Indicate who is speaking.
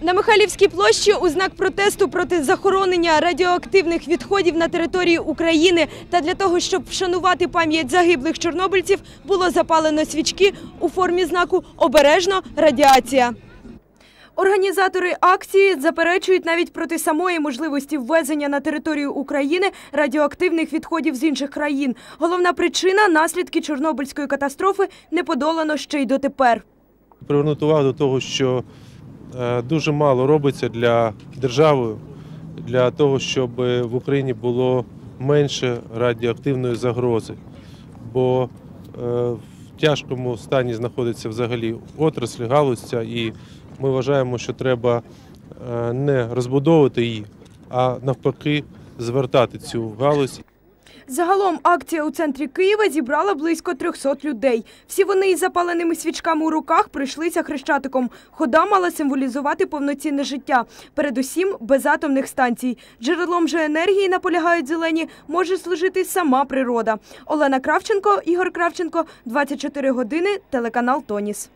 Speaker 1: На Михайлівській площі у знак протесту проти захоронення радіоактивних відходів на території України та для того, щоб вшанувати пам'ять загиблих чорнобильців, було запалено свічки у формі знаку Обережно радіація. Організатори акції заперечують навіть проти самої можливості ввезення на територію України радіоактивних відходів з інших країн. Головна причина наслідки Чорнобильської катастрофи не подолано ще й дотепер.
Speaker 2: привернути увагу до того, що дуже мало робиться для держави для того, щоб в Україні було менше радіоактивної загрози. Бо е, в тяжкому стані знаходиться взагалі отрасль, галузця, і ми вважаємо, що треба е, не розбудовувати її, а навпаки звертати цю галузь
Speaker 1: Загалом акція у центрі Києва зібрала близько 300 людей. Всі вони із запаленими свічками у руках прийшлися хрещатиком. Хода мала символізувати повноцінне життя, передусім без атомних станцій. Джерелом же енергії, наполягають зелені, може служити сама природа. Олена Кравченко, Ігор Кравченко, 24 години, телеканал Тоніс.